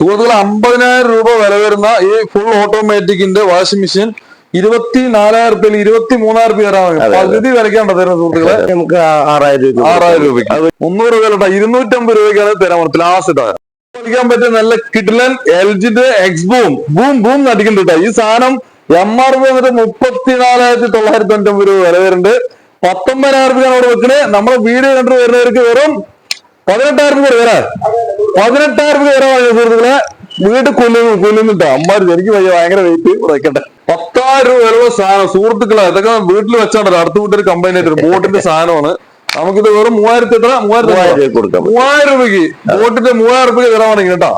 സുഹൃത്തുക്കൾ അമ്പതിനായിരം രൂപ വില വരുന്ന ഈ ഫുൾ ഓട്ടോമാറ്റിക്കിന്റെ വാഷിംഗ് മെഷീൻ ഇരുപത്തി നാലായിരം രൂപയിൽ ഇരുപത്തി മൂന്നായിരം തരാൻ അതെ. പകുതി വിലക്കാണ്ട് തരുന്ന സുഹൃത്തുക്കളെ. നമുക്ക് ആറായിരം രൂപ ആറായിരം രൂപയ്ക്ക്. മുന്നൂറ് രൂപ ഇരുന്നൂറ്റമ്പത് രൂപയ്ക്കാണ് തരാൻ പറ്റും ലാസ്റ്റ് കളിക്കാൻ പറ്റിയ നല്ല കിഡ്ലൻ എൽ ജിന്റെ എക്സ് ബൂം ബൂം ബൂം നടിക്കുന്നുണ്ട് ഈ സാധനം എം ആർ പി വന്നിട്ട് മുപ്പത്തിനാലായിരത്തി തൊള്ളായിരത്തി തൊണ്ണൂറ്റൊമ്പത് രൂപ വില വരുന്നുണ്ട്. പത്തൊമ്പതിനായിരം രൂപയാണ് അവിടെ വെക്കണേ. നമ്മുടെ വീഡിയോ കണ്ടു വരുന്നവർക്ക് വെറും പതിനെട്ടായിരം രൂപ വരെ. പതിനെട്ടായിരം രൂപ വരാൻ സുഹൃത്തുക്കളെ. വീട് കൊല്ലുന്നു കൊല്ലുന്നുണ്ട് അമ്മാര് എനിക്ക് വയ്യ ഭയങ്കര വെയിറ്റ് വയ്ക്കട്ടെ പത്തായിരം രൂപ വിലയുള്ള സാധനം സുഹൃത്തുക്കളെ ഇതൊക്കെ വീട്ടിൽ വെച്ചാണ്ടല്ലോ അടുത്ത വീട്ടിൽ കമ്പനി ആയിട്ട് ബോട്ടിന്റെ സാധനമാണ്. നമുക്കിത് വെറും മൂവായിരത്തി എത്ര? മൂവായിരത്തി കൊടുക്കാം. മൂവായിരം രൂപയ്ക്ക്. ബോട്ടിന്റെ മൂവായിരം രൂപയ്ക്ക് തരാണെങ്കിൽ കേട്ടോ.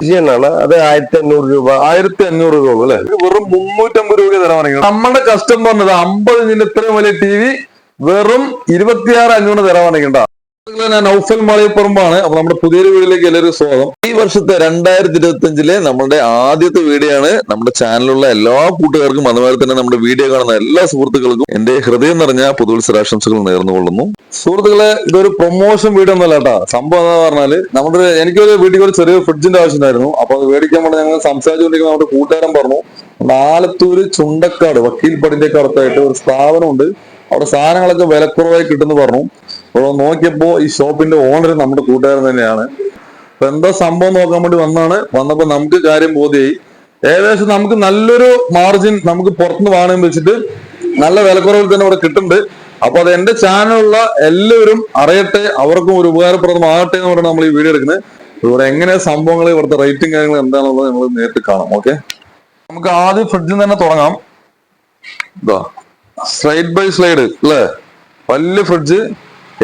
അത് ആയിരത്തി അഞ്ഞൂറ് രൂപ. ആയിരത്തി അഞ്ഞൂറ് രൂപ അല്ലെ? വെറും മുന്നൂറ്റമ്പത് രൂപയ്ക്ക് തരാണെങ്കിൽ നമ്മുടെ പറഞ്ഞത് അമ്പത് ഇഞ്ചിന്റെ ഇത്രയും വലിയ ടി വി വെറും ഇരുപത്തിയാറ് അഞ്ഞൂറ് തരാണെങ്കിൽ കേട്ടോ. ഞാൻ നൗഫൽ മാളിയപ്പുറമ്പാണ്. അപ്പൊ നമ്മുടെ പുതിയൊരു വീഡിയോയിലേക്ക് എല്ലാവരും സ്വാഗതം. ഈ വർഷത്തെ രണ്ടായിരത്തി ഇരുപത്തി അഞ്ചിലെ നമ്മുടെ ആദ്യത്തെ വീഡിയോ ആണ് നമ്മുടെ ചാനലിലുള്ള എല്ലാ കൂട്ടുകാർക്കും അതുപോലെ തന്നെ നമ്മുടെ വീഡിയോ കാണുന്ന എല്ലാ സുഹൃത്തുക്കൾക്കും എന്റെ ഹൃദയം നിറഞ്ഞ പുതുവത്സരാശംസകൾ നേർന്നുകൊള്ളുന്നു. സുഹൃത്തുക്കളെ ഇതൊരു പ്രൊമോഷൻ വീഡിയോ ഒന്നല്ല കേട്ടോ. സംഭവം എന്താ പറഞ്ഞാൽ നമ്മുടെ എനിക്കൊരു വീട്ടിൽ ഒരു ചെറിയ ഫ്രിഡ്ജിന്റെ ആവശ്യമായിരുന്നു അപ്പൊ അത് മേടിക്കാൻ വേണ്ടി ഞങ്ങൾ സംസാരിച്ചുകൊണ്ടിരിക്കുന്ന നമ്മുടെ കൂട്ടുകാരൻ പറഞ്ഞു ആലത്തൂര് ചുണ്ടക്കാട് വക്കീൽ പടിന്റെ ഒക്കെ അടുത്തായിട്ട് ഒരു സ്ഥാപനമുണ്ട്. അവിടെ സാധനങ്ങളൊക്കെ വിലക്കുറവായി കിട്ടുന്നു പറഞ്ഞു. അപ്പോൾ നോക്കിയപ്പോ ഈ ഷോപ്പിന്റെ ഓണർ നമ്മുടെ കൂട്ടുകാരൻ തന്നെയാണ്. അപ്പൊ എന്താ സംഭവം നോക്കാൻ വേണ്ടി വന്നാണ്. വന്നപ്പോ നമുക്ക് കാര്യം ബോധ്യമായി ഏകദേശം നമുക്ക് നല്ലൊരു മാർജിൻ നമുക്ക് പുറത്തുനിന്ന് വാങ്ങാൻ വെച്ചിട്ട് നല്ല വിലക്കുറവിൽ തന്നെ ഇവിടെ കിട്ടുന്നുണ്ട്. അപ്പൊ അത് എന്റെ ചാനലുള്ള എല്ലാവരും അറിയട്ടെ അവർക്കും ഒരു ഉപകാരപ്രദമാകട്ടെ എന്ന് പറഞ്ഞാൽ നമ്മൾ ഈ വീഡിയോ എടുക്കുന്നത്. ഇവിടെ എങ്ങനെ സംഭവങ്ങൾ ഇവിടുത്തെ റേറ്റും കാര്യങ്ങൾ എന്താണെന്നുള്ളത് നമ്മൾ നേരിട്ട് കാണാം. ഓക്കെ നമുക്ക് ആദ്യം ഫ്രിഡ്ജിൽ തന്നെ തുടങ്ങാം. സ്ലൈഡ് ബൈ സ്ലൈഡ് അല്ലേ? വലിയ ഫ്രിഡ്ജ്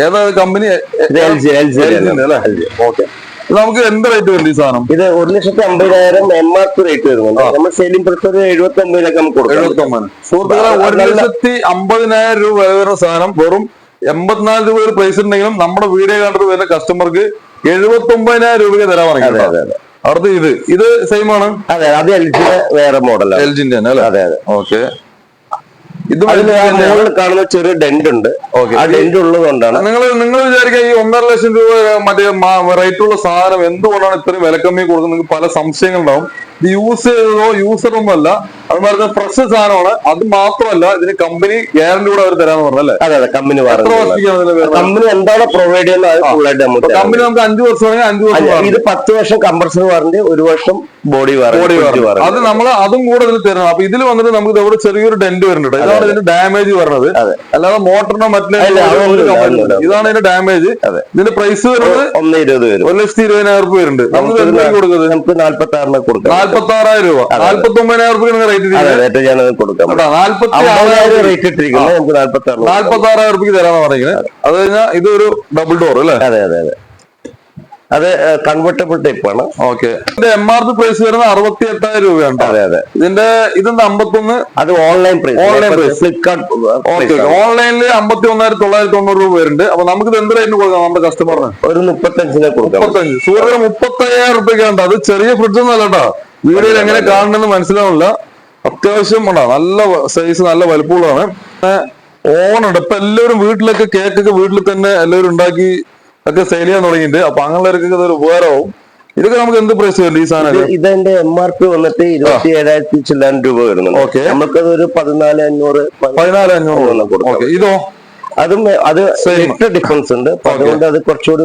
ഏതാ കമ്പനി ഓക്കെ നമുക്ക് എന്ത് റേറ്റ് വരും ഈ സാധനം? ഇത് ഒരു ലക്ഷത്തി അമ്പതിനായിരം എം ആർ പി റേറ്റ് വരുന്നുണ്ട് നമ്മൾ സെയിലിംഗ് പ്രൈസ് ഒരു എഴുപത്തി ഒമ്പതിനൊക്കെ നമുക്ക് കൊടുക്കാം. എഴുപത്തി ഒമ്പത് സുഹൃത്തുക്കളെ ഒരു ലക്ഷത്തി അമ്പതിനായിരം രൂപ വില വരുന്ന സാധനം വെറും എൺപത്തിനാല് രൂപ ഒരു പ്രൈസ് ഉണ്ടെങ്കിലും നമ്മുടെ വീഡിയോ കണ്ടിട്ട് വരുന്ന കസ്റ്റമർക്ക് എഴുപത്തി ഒമ്പതിനായിരം രൂപയ്ക്ക് തരാൻ പറഞ്ഞു അതെ ഇത്. ഇത് സെയിം ആണ്? അതെ അത് എൽ ജിയുടെ വേറെ മോഡലാണ് എൽ ജിന്റെ തന്നെ അല്ലേ? അതെ അതെ. ഓക്കെ ഇത് കാണുന്ന ചെറിയ ഡെന്റ് ഉണ്ട് ആ ഡെന്റ് ഉള്ളത് കൊണ്ടാണ് നിങ്ങൾ നിങ്ങൾ വിചാരിക്കുക ഈ ഒന്നര ലക്ഷം രൂപ മറ്റേ റേറ്റ് ഉള്ള സാധനം എന്തുകൊണ്ടാണ് ഇത്രയും വിലക്കമ്മി കൊടുക്കുന്നത്? നിങ്ങൾക്ക് പല സംശയങ്ങളുണ്ടാവും. ഇത് യൂസ് ചെയ്തതോ യൂസർ ഒന്നും അല്ല. അത് പറഞ്ഞ ഫ്രഷ് സാധനമാണ്. അത് മാത്രമല്ല ഇതിന് കമ്പനി ഗ്യാരണ്ടി കൂടെ അവർ തരാന്ന് പറഞ്ഞല്ലേ? അതെ അതെ കമ്പനി? കമ്പനി എന്താണ് പ്രൊവൈഡ് ചെയ്യുന്നത് കമ്പനി നമുക്ക് അഞ്ചു വർഷമാണെങ്കിൽ അഞ്ചു വർഷം ഇത് പത്ത് വർഷം കമ്പൾസറി വാറന്റി ഒരു വർഷം ബോഡി ബോഡി വാറന്റി അത് നമ്മൾ അതും കൂടെ ഇതിന് തരണം. അപ്പൊ ഇതിൽ വന്നിട്ട് നമുക്ക് ഇവിടെ ചെറിയൊരു ഡെന്റ് വരുന്നുണ്ട്. ഇതാണ് ഇതിന് ഡാമേജ് വരുന്നത് അതെ. അല്ലാതെ മോട്ടറിനോ മറ്റേ. ഇതാണ് ഇതിന്റെ ഡാമേജ്. ഇതിന്റെ പ്രൈസ് വരുന്നത് ഒന്ന് ഇരുപത് വരും. ഒരു ലക്ഷത്തി ഇരുപതിനായിരം രൂപ വരുന്നുണ്ട്. കൊടുക്കുന്നത്? നമുക്ക് നാല്പത്തി ആറിന് കൊടുക്കാം നാല്പത്തി ആറായിരം രൂപ നാല്പത്തി ഒമ്പതിനായിരം രൂപ റേറ്റ് കൊടുക്കാം. നാല്പത്തി ആറായിരം റേറ്റ് ഇട്ടിരിക്കുന്നത് നമുക്ക് നാല്പത്തി ആറ് നാല്പത്തി ആറായിരം രൂപയ്ക്ക് പറയുന്നത് അത്. കഴിഞ്ഞാൽ ഇതൊരു ഡബിൾ ഡോർ അല്ലേ? അതെ അതെ അതെ. അത് കൺവെർട്ടബിൾ ടൈപ്പ് ആണ്. Okay. M R P price വരുന്നത് അറുപത്തി എട്ടായിരം രൂപയാണ് അതെ അതെ. ഇതിന്റെ ഇതെന്താ അമ്പത്തൊന്ന് അത് online price online price Flipkart okay ഓൺലൈനിൽ അമ്പത്തി ഒന്നായിരത്തി തൊള്ളായിരത്തി തൊണ്ണൂറ് രൂപ വരുന്നുണ്ട്. അപ്പൊ നമുക്ക് ഇത് എന്ത് റേറ്റിന് കൊടുക്കാം? നമ്മുടെ കസ്റ്റമറിന് ഒരു മുപ്പത്തഞ്ചിനെ കൊടുക്കാം. മുപ്പത്തഞ്ച്. സൂര്യന് മുപ്പത്തയ്യായിരം റുപ്യക്കാണ്ട് അത് ചെറിയ ഫ്രിഡ്ജ് ഒന്നും അല്ല കേട്ടോ. വീഡിയോയിൽ എങ്ങനെ കാണണമെന്ന് മനസ്സിലാവില്ല അത്യാവശ്യം ഉണ്ടാവും നല്ല സൈസ് നല്ല വലുപ്പമുള്ളതാണ്. ഓണുണ്ട് ഇപ്പൊ എല്ലാവരും വീട്ടിലൊക്കെ കേക്കൊക്കെ വീട്ടിൽ തന്നെ എല്ലാവരും ഉണ്ടാക്കി ഒക്കെ സെയിൽ ചെയ്യാൻ തുടങ്ങിയിട്ടുണ്ട്. അപ്പൊ അങ്ങനെയുള്ളവർക്കൊക്കെ ഇതൊരു ഉപകാരമാവും. ഇതൊക്കെ നമുക്ക് എന്ത് പ്രൈസ് വരും ഈ സാധനം ഇതിന്റെ എം ആർ പി വന്നിട്ട് ഇരുപത്തി ഏഴായിരത്തി ചില്ലാൻ രൂപ വരുന്നുണ്ട്. Okay. നമുക്കത് ഒരു പതിനാല് അഞ്ഞൂറ് പതിനാല് അഞ്ഞൂറ്. ഇതോ? അതും അത് ലിറ്റർ ഡിഫറൻസ് ഉണ്ട്. അപ്പൊ അതുകൊണ്ട് അത് കുറച്ചുകൂടി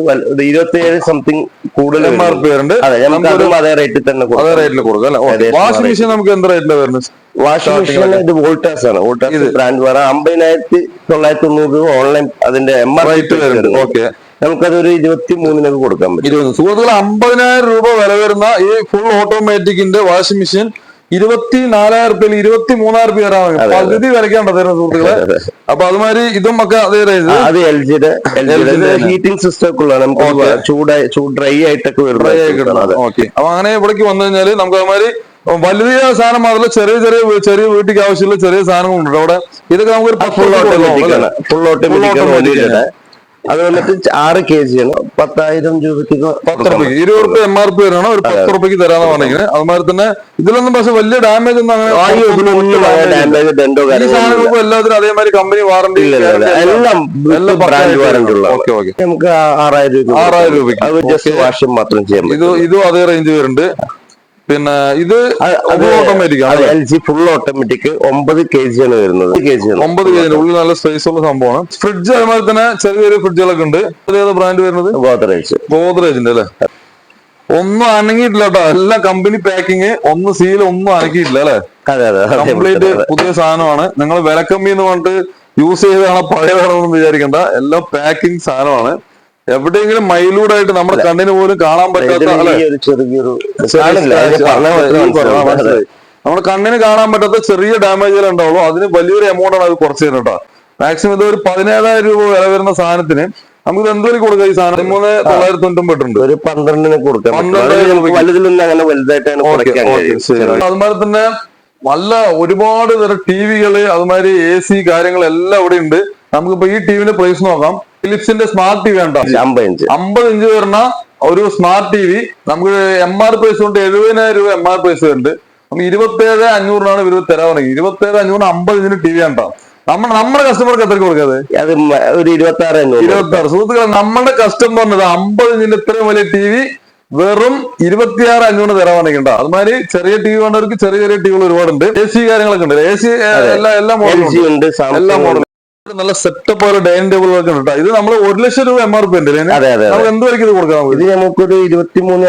ഇരുപത്തി ഏഴ് സംതിങ് കൂടുതൽ അതെ നമുക്ക് അതും അതേ റേറ്റിൽ തന്നെ അതേ റേറ്റിൽ കൊടുക്കാം അല്ലെ? വാഷിംഗ് മെഷീൻ നമുക്ക് എന്ത് റേറ്റിലാണ് വരുന്നത്? വാഷിംഗ് മെഷീൻ ഇത് വോൾട്ടാസ് ആണ്. വോൾട്ടാസ് ബ്രാൻഡ് വേറെ. അമ്പതിനായിരത്തി തൊള്ളായിരത്തി തൊണ്ണൂറ് രൂപ ഓൺലൈൻ അതിന്റെ എം ആർ റേറ്റ് വരുന്നുണ്ട്. ഓക്കെ നമുക്കതൊരു ഇരുപത്തി മൂന്നിനൊക്കെ കൊടുക്കാൻ പറ്റും. സുഹൃത്തുക്കൾ അമ്പതിനായിരം രൂപ വില വരുന്ന ഈ ഫുൾ ഓട്ടോമാറ്റിക്കിന്റെ വാഷിംഗ് മെഷീൻ ഇരുപത്തി നാലായിരം റുപ്യയിൽ ഇരുപത്തി മൂന്നായിരം റുപ്യ തരാൻ. പകുതി വിലക്കാണ് തരുന്നത് സുഹൃത്തുക്കളെ. അപ്പൊ അതുമാതിരി ഇതും ഒക്കെ അതേ റേഞ്ച് അത് എൽ ജിയുടെ LG ഹീറ്റിംഗ് സിസ്റ്റം ഒക്കെ ഉള്ളതാണ്. നമുക്ക് ചൂട് ചൂടായി ചൂട് ഡ്രൈ ആയിട്ടൊക്കെ ഡ്രൈ ആയി കിട്ടണം ഓക്കെ അപ്പൊ അങ്ങനെ ഇവിടേക്ക് വന്നു കഴിഞ്ഞാൽ നമുക്ക് അതുമാതിരി വലിയ സാധനം മാത്രമല്ല ചെറിയ ചെറിയ ചെറിയ വീട്ടിലേക്ക് ആവശ്യമുള്ള ചെറിയ സാധനങ്ങളുണ്ട് അവിടെ. ഇതൊക്കെ നമുക്ക് full auto automatic full automatic അത് വന്നിട്ട് ആറ് കെ ജി ആണ്. പത്തായിരം രൂപയ്ക്ക് പത്ത് റുപ്യക്ക്. ഇരുപത് റുപ്യ എം ആർ പി വരെയാണ് ഒരു പത്ത് റുപ്യക്ക് തരാന്ന് പറഞ്ഞിങ്ങനെ അതുമാതിരി തന്നെ ഇതിലൊന്നും പക്ഷെ വലിയ ഡാമേജ് ഒന്നും അങ്ങനെ സാധനങ്ങൾക്ക് എല്ലാത്തിനും അതേമാതിരി കമ്പനി വാറണ്ടി. എല്ലാം ബ്രാൻഡ് വാറന്റി ഉള്ള. ഓക്കെ ഓക്കെ നമുക്ക് ആറായിരം രൂപ ആറായിരം രൂപയ്ക്ക്. ജസ്റ്റ് വാഷിംഗ് മാത്രം ചെയ്യാം ഇത് ഇതും അതേ റേഞ്ച് വരുന്നുണ്ട്. പിന്നെ ഇത് ഓട്ടോമാറ്റിക് ആണ് എൽ ജി ഫുൾ ഓട്ടോമാറ്റിക് ഒമ്പത് കെ ജി ആണ് വരുന്നത്. ഒമ്പത് കെ ജി ഉള്ളിൽ നല്ല സ്പേസ് ഉള്ള സംഭവമാണ്. ഫ്രിഡ്ജ് അതുപോലെ തന്നെ ചെറിയൊരു ഫ്രിഡ്ജുകളൊക്കെ ഉണ്ട്. ഏത് ബ്രാൻഡ് വരുന്നത്? ഗോദ്രേജ്. ഗോദ്രേജിന്റെ അല്ലേ? ഒന്നും അനങ്ങിയിട്ടില്ല കേട്ടോ എല്ലാ കമ്പനി പാക്കിങ് ഒന്ന് സീൽ ഒന്നും അനക്കിയിട്ടില്ല അല്ലെ? കംപ്ലീറ്റ് പുതിയ സാധനമാണ്. നിങ്ങൾ വിലക്കമ്മി എന്ന് പറഞ്ഞിട്ട് യൂസ് ചെയ്തതാണ് പഴയതാണെന്ന് വിചാരിക്കണ്ട. എല്ലാം പാക്കിംഗ് സാധനമാണ്. എവിടെയെങ്കിലും മൈലൂടായിട്ട് നമ്മുടെ കണ്ണിന് പോലും കാണാൻ പറ്റാത്ത. നമ്മുടെ കണ്ണിന് കാണാൻ പറ്റാത്ത ചെറിയ ഡാമേജുകൾ ഉണ്ടാവുള്ളൂ. അതിന് വലിയൊരു എമൗണ്ട് ആണ് അത് കുറച്ച് തരുന്നത് കേട്ടോ. മാക്സിമം ഇത് ഒരു പതിനേഴായിരം രൂപ വില വരുന്ന സാധനത്തിന് നമുക്ക് എന്തൊരു കൊടുക്കാം? ഈ സാധനം മൂന്ന് തൊള്ളായിരത്തി തൊണ്ണൂറ്റി ഒരു പന്ത്രണ്ടിന് കൊടുക്കാം. വലുതിലൊന്നും അങ്ങനെ അതുമാതിരി തന്നെ നല്ല ഒരുപാട് തരം ടി വികൾ അതുമാതിരി എ സി കാര്യങ്ങളെല്ലാം ഇവിടെ ഉണ്ട്. നമുക്കിപ്പോ ഈ ടിവിന്റെ പ്രൈസ് നോക്കാം. ഫിലിപ്സിന്റെ സ്മാർട്ട് ടി വി ഉണ്ടോ അമ്പത് ഇഞ്ച്. അമ്പത് ഇഞ്ച് വരുന്ന ഒരു സ്മാർട്ട് ടി വി നമുക്ക് എം ആർ പ്രൈസ് കൊണ്ട് എഴുപതിനായിരം രൂപ എം ആർ പ്രൈസ് ഉണ്ട്. നമുക്ക് ഇരുപത്തി ഏഴ് അഞ്ഞൂറിനാണ് ഇവർ തരാൻ തുടങ്ങി ഇരുപത്തി ഏഴ് അഞ്ഞൂറിന് അമ്പത് ഇഞ്ചിന് ടി വി ഉണ്ടോ നമ്മൾ നമ്മുടെ കസ്റ്റമർക്ക് എത്ര കൊടുക്കാതെ അത് ഒരു ഇരുപത്തി ആറ് ഇരുപത്തി ആറ് സുഹൃത്തുക്കളെ നമ്മുടെ കസ്റ്റമറിന് അമ്പത് ഇഞ്ചിന്റെ ഇത്രയും വലിയ ടി വി വെറും ഇരുപത്തിയാറ് അഞ്ഞൂറ് തരാൻ വേണ്ടിണ്ട അതുമാതിരി ചെറിയ ടി വി വേണ്ടവർക്ക് ചെറിയ ചെറിയ ടി വികൾ ഒരുപാടുണ്ട്. എ സി കാര്യങ്ങളൊക്കെ ഉണ്ട്. എ സി എല്ലാ എല്ലാ മോഡലും എല്ലാ മോഡലും നല്ല സെറ്റപ്പ് പോലെ ഡൈനിങ് ടേബിൾ ഒക്കെ ഉണ്ട്. ഇത് നമ്മൾ ഒരു ലക്ഷം രൂപ എം ആർ പി ഉണ്ട്. അതെ അതെ അതെ. നമുക്ക് എന്ത് വരയ്ക്ക് ഇത് കൊടുക്കാം? ഇത് നമുക്കൊരു ഇരുപത്തിമൂന്ന്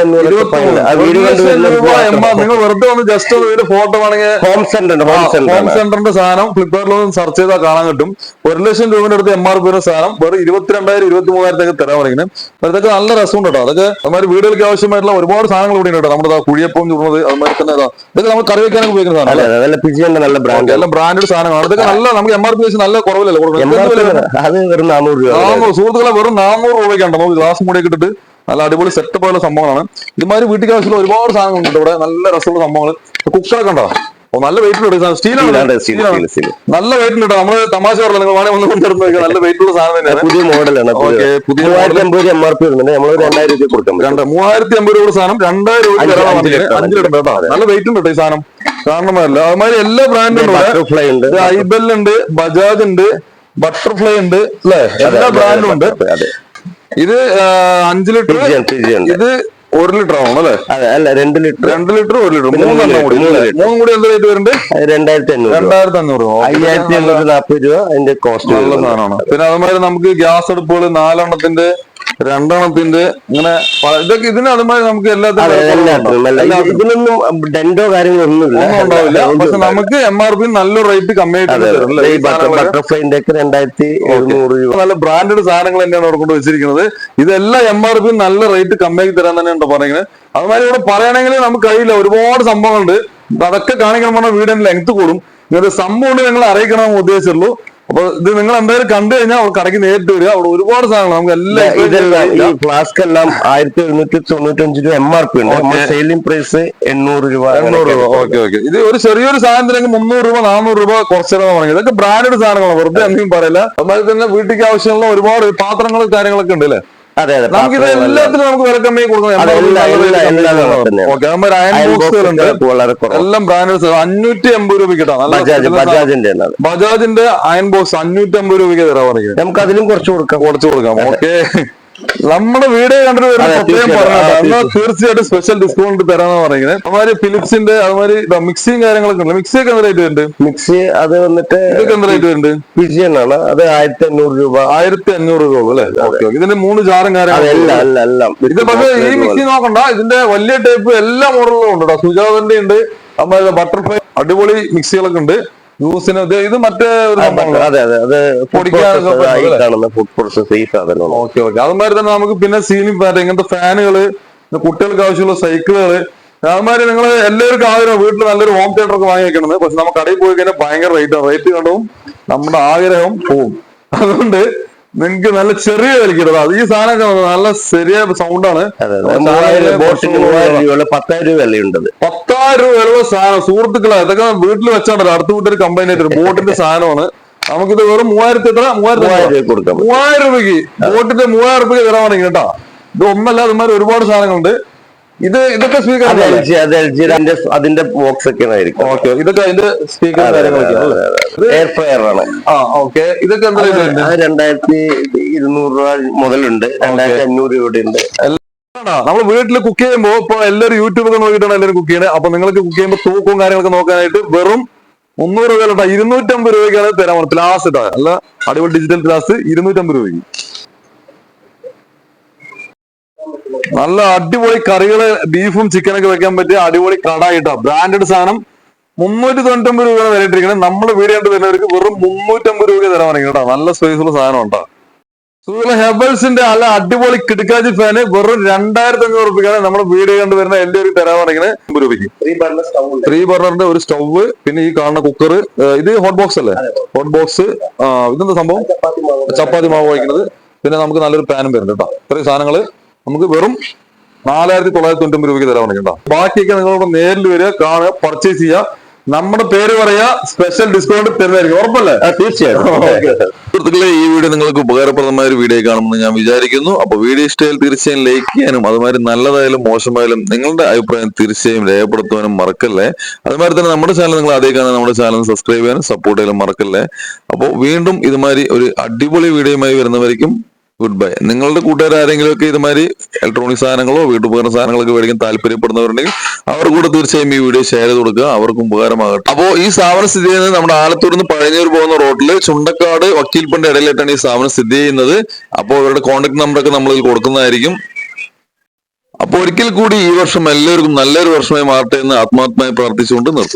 നിങ്ങൾ വെറുതെ ഒന്ന് ജസ്റ്റ് ഒന്ന് ഇതിന്റെ ഫോട്ടോ വേണമെങ്കിൽ ഹോം സെന്റർ ഹോം സെന്ററിന്റെ സാധനം ഫ്ലിപ്കാർട്ടിൽ ഒന്ന് സെർച്ച് ചെയ്താൽ കാണാൻ കിട്ടും. ഒരു ലക്ഷം രൂപയുടെ അടുത്ത് എം ആർ പി സാധനം വെറും ഇരുപത്തിരണ്ടായിരം ഇരുപത്തി മൂവായിരത്തേക്ക് തരാൻ പറയുന്നത്. ഇതൊക്കെ നല്ല രസമുണ്ട് കേട്ടോ അതൊക്കെ നമ്മുടെ വീടുകൾക്ക് ആവശ്യമായിട്ടുള്ള ഒരുപാട് സാധനങ്ങൾ ഇവിടെ ഉണ്ട് കേട്ടോ നമ്മുടെ കുഴിയപ്പം ചുടുന്നത് അതുമാതിരി തന്നെ ഇതാ. ഇതൊക്കെ നമ്മൾ കറി വെക്കാനൊക്കെ ഉപയോഗിക്കുന്ന സാധനം നല്ല ബ്രാൻഡ് സാധനമാണ് ഇതൊക്കെ നല്ല നമുക്ക് എം ആർ പി നല്ല കുറവില്ലല്ലോ അത് വെറും നാനൂറ് രൂപ. നാനൂറ് സുഹൃത്തുക്കളെ വെറും നാനൂറ് രൂപയ്ക്കാണ്. നമുക്ക് ഗ്ലാസ് മുടിയൊക്കെ ഇട്ടിട്ട് നല്ല അടിപൊളി സെറ്റപ്പ് ഉള്ള സംഭവമാണ് ഇതുമാതിരി വീട്ടിൽ ആവശ്യമുള്ള ഒരുപാട് സാധനങ്ങളുണ്ട് ഇവിടെ. നല്ല രസമുള്ള സംഭവങ്ങൾ. കുക്കറൊക്കെ ഉണ്ടോ? നല്ല വെയിറ്റ് ഉണ്ട്. സ്റ്റീലാണ് നല്ല വെയിറ്റ് ഉണ്ട് നമ്മൾ തമാശ പറഞ്ഞില്ല. നിങ്ങൾ വേണേ വന്ന് നല്ല വെയിറ്റ് ഉള്ള സാധനം തന്നെയാണ്. പുതിയ മോഡലാണ് പുതിയ. മൂവായിരത്തി അമ്പത് എം ആർ പി വരുന്നുണ്ട്. നമ്മൾ രൂപ രണ്ട് മൂവായിരത്തി സാധനം രണ്ടായിരം രൂപ അഞ്ച് തരാൻ അഞ്ച് പറഞ്ഞത് ലിറ്റർ, കേട്ടോ. നല്ല വെയിറ്റ് ഉണ്ട് ഈ സാധനം. കാണണമല്ല അതുമാതിരി എല്ലാ ബ്രാൻഡും ഉണ്ട് ഐബെൽ ഉണ്ട്. ബജാജ് ഉണ്ട് ബട്ടർഫ്ലൈ ഉണ്ട് അല്ലെ? എല്ലാ ബ്രാൻഡും ഉണ്ട്. ഇത് അഞ്ചു ലിറ്റർ ഇത് ഒരു ലിറ്റർ ആവണം അല്ലെ? അല്ല രണ്ട് ലിറ്റർ. രണ്ട് ലിറ്റർ ഒരു ലിറ്റർ. മൂന്നെണ്ണം മൂന്ന് കൂടി മൂന്ന് കൂടി എന്ത് റേറ്റ് വരുന്നുണ്ട്? രണ്ടായിരത്തി അഞ്ഞൂറ് രൂപ രണ്ടായിരത്തി അഞ്ഞൂറ് അയ്യായിരത്തി അഞ്ഞൂറ് നാൽപ്പത് രൂപ അതിന്റെ കോസ്റ്റ് നല്ല സാധനമാണ്. പിന്നെ അതുമാതിരി നമുക്ക് ഗ്യാസ് അടുപ്പുകൾ നാലെണ്ണത്തിന്റെ രണ്ടെണ്ണത്തിന്റെ ഇങ്ങനെ ഇതൊക്കെ ഇതിന് അതുമായി നമുക്ക് എല്ലാത്തിനും ഇതിനൊന്നും ഡെന്റോ പക്ഷെ നമുക്ക് എം ആർ പി നല്ല റേറ്റ് കമ്മി ആയിട്ട് ബട്ടർഫ്ലൈന്റെ ഒക്കെ രണ്ടായിരത്തി എഴുന്നൂറ് രൂപ. നല്ല ബ്രാൻഡഡ് സാധനങ്ങൾ തന്നെയാണ് അവിടെ കൊണ്ട് വെച്ചിരിക്കുന്നത്. ഇതെല്ലാം എം ആർ പി നല്ല റേറ്റ് കമ്മിയാക്കി തരാൻ തന്നെയാണ് പറയുന്നത്. അതുമാതിരി ഇവിടെ പറയുകയാണെങ്കിൽ നമുക്ക് കഴിയില്ല. ഒരുപാട് സംഭവങ്ങളുണ്ട്. അതൊക്കെ കാണിക്കണം പറഞ്ഞാൽ വീടിന്റെ ലെങ്ത് കൂടും. ഇങ്ങനത്തെ സംഭവം ഞങ്ങൾ അറിയിക്കണമെന്ന് ഉദ്ദേശിച്ചുള്ളൂ. അപ്പൊ ഇത് നിങ്ങൾ എന്തായാലും കണ്ടു കഴിഞ്ഞാൽ കടയ്ക്ക് നേരിട്ട് വരിക. അവിടെ ഒരുപാട് സാധനങ്ങൾ നമുക്ക് എല്ലാം ഇതെല്ലാം ഈ ഫ്ലാസ്ക് എല്ലാം ആയിരത്തി എഴുന്നൂറ്റി തൊണ്ണൂറ്റി അഞ്ച് രൂപ എം ആർ പി ഉണ്ട് സെയിലിംഗ് പ്രൈസ് എണ്ണൂറ് രൂപ എണ്ണൂറ് രൂപ. ഓക്കെ ഓക്കെ ഇത് ഒരു ചെറിയൊരു സാധനത്തിനെങ്കിൽ മുന്നൂറ് രൂപ നാനൂറ് രൂപ കുറച്ചിടാൻ തുടങ്ങി ഇതൊക്കെ ബ്രാൻഡഡ് സാധനങ്ങളാണ്. വെറുതെ എന്തെങ്കിലും പറയില്ല? അതുപോലെ തന്നെ വീട്ടിലേക്ക് ആവശ്യമുള്ള ഒരുപാട് പാത്രങ്ങളും കാര്യങ്ങളൊക്കെ ഉണ്ട് അല്ലേ? അതെ അതെ. നമുക്ക് ഇത് എല്ലാത്തിനും കൊടുക്കാം. എല്ലാം- അഞ്ഞൂറ്റി രൂപയ്ക്ക്. ബജാജിന്റെ അയൺ ബോക്സ് അഞ്ഞൂറ്റി അമ്പത് രൂപയ്ക്ക് തരാൻ പറയുന്നത് നമുക്ക് അതിലും കുറച്ച് കൊടുക്കാം. കുറച്ച് കൊടുക്കാം. ഓക്കെ നമ്മുടെ വീഡിയോ കണ്ടിട്ട് വരുന്ന പ്രത്യേകം തീർച്ചയായിട്ടും. പറഞ്ഞാൽ തീർച്ചയായിട്ടും. സ്പെഷ്യൽ ഡിസ്കൗണ്ട് തരാന്ന് പറയുന്നത് അതുമാതിരി ഫിലിപ്സിന്റെ അതുമാതിരി മിക്സിയും കാര്യങ്ങളൊക്കെ ഉണ്ട് മിക്സി ഒക്കെ എന്ത് റേറ്റ് വരുന്നുണ്ട്? മിക്സി അത് വന്നിട്ട് ഇതൊക്കെ എന്ത് റേറ്റ് വരുന്നുണ്ട്? പിജിയൻ ആണ്. അത് ആയിരത്തി അഞ്ഞൂറ് രൂപ. ആയിരത്തി അഞ്ഞൂറ് രൂപ അല്ലേ? ഓക്കെ ഇതിന്റെ മൂന്ന് ജാറും കാര്യങ്ങളും ഇത് പക്ഷേ ഈ മിക്സി നോക്കണ്ട. ഇതിന്റെ വലിയ ടൈപ്പ് എല്ലാ മോഡലുകളും ഉണ്ട് സുജാതന്റെ ഉണ്ട് അതുമാതിരി ബട്ടർഫ്ലൈ അടിപൊളി മിക്സികളൊക്കെ ഉണ്ട്. യൂസിന് ഇത് മറ്റേ ഒരു സംഭവമാണ് അതെ അതെ അത് food പൊടിക്കാനൊക്കെ processor ആയി പറ്റും, കാണുന്ന ഫുഡ് പ്രോസസ് ഈ സാധനമാണ് ഓക്കെ ഓക്കെ. അതുമാതിരി തന്നെ നമുക്ക് പിന്നെ സീലിംഗ് ഫാൻ ഇങ്ങനത്തെ ഫാനുകൾ കുട്ടികൾക്ക് ആവശ്യമുള്ള സൈക്കിളുകൾ. അതുമാതിരി നിങ്ങൾ എല്ലാവർക്കും ആഗ്രഹം വീട്ടിൽ നല്ലൊരു ഹോം തിയേറ്റർ ഒക്കെ വാങ്ങി വെക്കണത്. പക്ഷെ നമുക്ക് കടയിൽ പോയി കഴിഞ്ഞാൽ ഭയങ്കര റേറ്റ് ആണ്. റേറ്റ് കണ്ടും നമ്മുടെ ആഗ്രഹം പോവും. അതുകൊണ്ട് നിങ്ങക്ക് നല്ല ചെറിയ വിലക്കിട്ടത് അത് ഈ സാധനമൊക്കെ നല്ല ശരിയായ സൗണ്ടാണ് അതെ രൂപ പത്തായിരം രൂപ വിലയുണ്ടത് പത്തായിരം രൂപ വിലയുള്ള സാധനം സുഹൃത്തുക്കളെ ഇതൊക്കെ വീട്ടിൽ വെച്ചാണ്ട് അടുത്ത വീട്ടിൽ കമ്പനി ആയിട്ട് ബോട്ടിന്റെ സാധനമാണ്. നമുക്കിത് വെറും മൂവായിരത്തി എത്ര? മൂവായിരത്തി കൊടുക്കാം. മൂവായിരം രൂപയ്ക്ക്. ബോട്ടിന്റെ മൂവായിരം രൂപയ്ക്ക് തരാണെങ്കിൽ കേട്ടോ. ഇത് ഒന്നല്ല അതുമാതിരി ഒരുപാട് സാധനങ്ങളുണ്ട്. ഇത് ഇതൊക്കെ സ്പീക്കർ അതിന്റെ അതിന്റെ ബോക്സ് ഒക്കെ ആയിരിക്കും ഓക്കെ ഇതൊക്കെ അതിന്റെ സ്പീക്കർ എയർ ഫ്രയർ ആണ്. ആ ഓക്കെ ഇതൊക്കെ എന്താ രണ്ടായിരത്തി ഇരുന്നൂറ് രൂപ മുതലുണ്ട്. രണ്ടായിരത്തി അഞ്ഞൂറ് രൂപയുടെ ഉണ്ട്. നമ്മൾ വീട്ടിൽ കുക്ക് ചെയ്യുമ്പോൾ ഇപ്പൊ എല്ലാവരും യൂട്യൂബൊക്കെ നോക്കിയിട്ടാണ് എല്ലാവരും കുക്ക് ചെയ്യുന്നത്. അപ്പൊ നിങ്ങൾക്ക് കുക്ക് ചെയ്യുമ്പോൾ തൂക്കവും കാര്യങ്ങളൊക്കെ നോക്കാനായിട്ട് വെറും മുന്നൂറ് രൂപ കേട്ടോ ഇരുന്നൂറ്റമ്പത് രൂപയ്ക്കാണ് തരാൻ പറഞ്ഞത്. പ്ലാസ് ഇട്ടാ അല്ല അടിപൊളി ഡിജിറ്റൽ ക്ലാസ് ഇരുന്നൂറ്റമ്പത് രൂപയ്ക്ക്. നല്ല അടിപൊളി കറികൾ ബീഫും ചിക്കനൊക്കെ വെക്കാൻ പറ്റിയ അടിപൊളി കടായിട്ടാ ബ്രാൻഡഡ് സാധനം മുന്നൂറ്റി തൊണ്ണൂറ്റമ്പത് രൂപയാണ് വിലയിട്ടിരിക്കുന്നത്. നമ്മൾ വീട് കണ്ട് വരുന്നവർക്ക് വെറും മുന്നൂറ്റമ്പത് രൂപ തരാൻ കേട്ടോ നല്ല സ്പേസ് ഉള്ള സാധനം ഉണ്ടോ സുഹൃത്തുക്കളെ ഹെബൽസിന്റെ നല്ല അടിപൊളി കിടക്കാജി ഫാന് വെറും രണ്ടായിരത്തി അഞ്ഞൂറ് രൂപയ്ക്കാണ് നമ്മൾ വീഡിയോ കണ്ട് വരുന്ന എല്ലാവരും തരാൻ പറയുന്നത്. അമ്പത് രൂപയ്ക്ക്. ത്രീ ബർണറിന്റെ ഒരു സ്റ്റൗവ് പിന്നെ ഈ കാണുന്ന കുക്കർ ഇത് ഹോട്ട് ബോക്സ് അല്ലേ? ഹോട്ട് ബോക്സ് ആ ഇതെന്താ സംഭവം? ചപ്പാത്തി മാവ് വഹിക്കുന്നത് പിന്നെ നമുക്ക് നല്ലൊരു പാനും വരുന്നുണ്ട് കേട്ടോ. ഇത്രയും സാധനങ്ങൾ നമുക്ക് വെറും നാലായിരത്തി തൊള്ളായിരത്തി തൊണ്ണൂറ്റി രൂപയ്ക്ക് തരാൻ പറയുന്നുണ്ടോ ബാക്കിയൊക്കെ നിങ്ങളോട് നേരിൽ വരിക കാണുക പർച്ചേസ് ചെയ്യുക. നമ്മുടെ പേര് പറയാ സ്പെഷ്യൽ ഡിസ്കൗണ്ട് തരുന്നതായിരിക്കും. ഉറപ്പല്ലേ? തീർച്ചയായും തീർച്ചയായിട്ടും. സുഹൃത്തുക്കളെ ഈ വീഡിയോ നിങ്ങൾക്ക് ഉപകാരപ്രദമായ ഒരു വീഡിയോ കാണുമെന്ന് ഞാൻ വിചാരിക്കുന്നു. അപ്പൊ വീഡിയോ ഇഷ്ടമായാൽ തീർച്ചയായും ലൈക്ക് ചെയ്യാനും അതുമാതിരി നല്ലതായാലും മോശമായാലും നിങ്ങളുടെ അഭിപ്രായം തീർച്ചയായും രേഖപ്പെടുത്തുവാനും മറക്കല്ലേ. അതുമാതിരി തന്നെ നമ്മുടെ ചാനൽ നിങ്ങൾ അതേ കാണാൻ നമ്മുടെ ചാനൽ സബ്സ്ക്രൈബ് ചെയ്യാനും സപ്പോർട്ട് ചെയ്യാനും മറക്കല്ലേ. അപ്പോൾ വീണ്ടും ഇതുമാതിരി ഒരു അടിപൊളി വീഡിയോയുമായി വരുന്നവരിക്കും ഗുഡ് ബൈ നിങ്ങളുടെ കൂട്ടുകാർ ആരെങ്കിലും ഒക്കെ ഇതുമാതിരി ഇലക്ട്രോണിക് സാധനങ്ങളോ വീട്ടുപകരണ സാധനങ്ങളൊക്കെ മേടിക്കാൻ താല്പര്യപ്പെടുന്നവരുണ്ടെങ്കിൽ അവർ കൂടെ തീർച്ചയായും ഈ വീഡിയോ ഷെയർ ചെയ്ത് കൊടുക്കുക. അവർക്കും ഉപകാരമാകട്ടെ. അപ്പോൾ ഈ സ്ഥാപനം സ്ഥിതി ചെയ്യുന്നത് നമ്മുടെ ആലത്തൂർ നിന്ന് പഴഞ്ഞൂർ പോകുന്ന റോഡിൽ ചുണ്ടക്കാട് വക്കീൽപ്പന്റെ ഇടയിലായിട്ടാണ് ഈ സ്ഥാപനം സ്ഥിതി ചെയ്യുന്നത്. അപ്പോൾ ഇവരുടെ കോൺടാക്ട് നമ്പറൊക്കെ നമ്മൾ ഇതിൽ കൊടുക്കുന്നതായിരിക്കും. അപ്പോൾ ഒരിക്കൽ കൂടി ഈ വർഷം എല്ലാവർക്കും നല്ലൊരു വർഷമായി മാറട്ടെ എന്ന് ആത്മാർത്ഥമായി പ്രാർത്ഥിച്ചുകൊണ്ട് നിർത്തും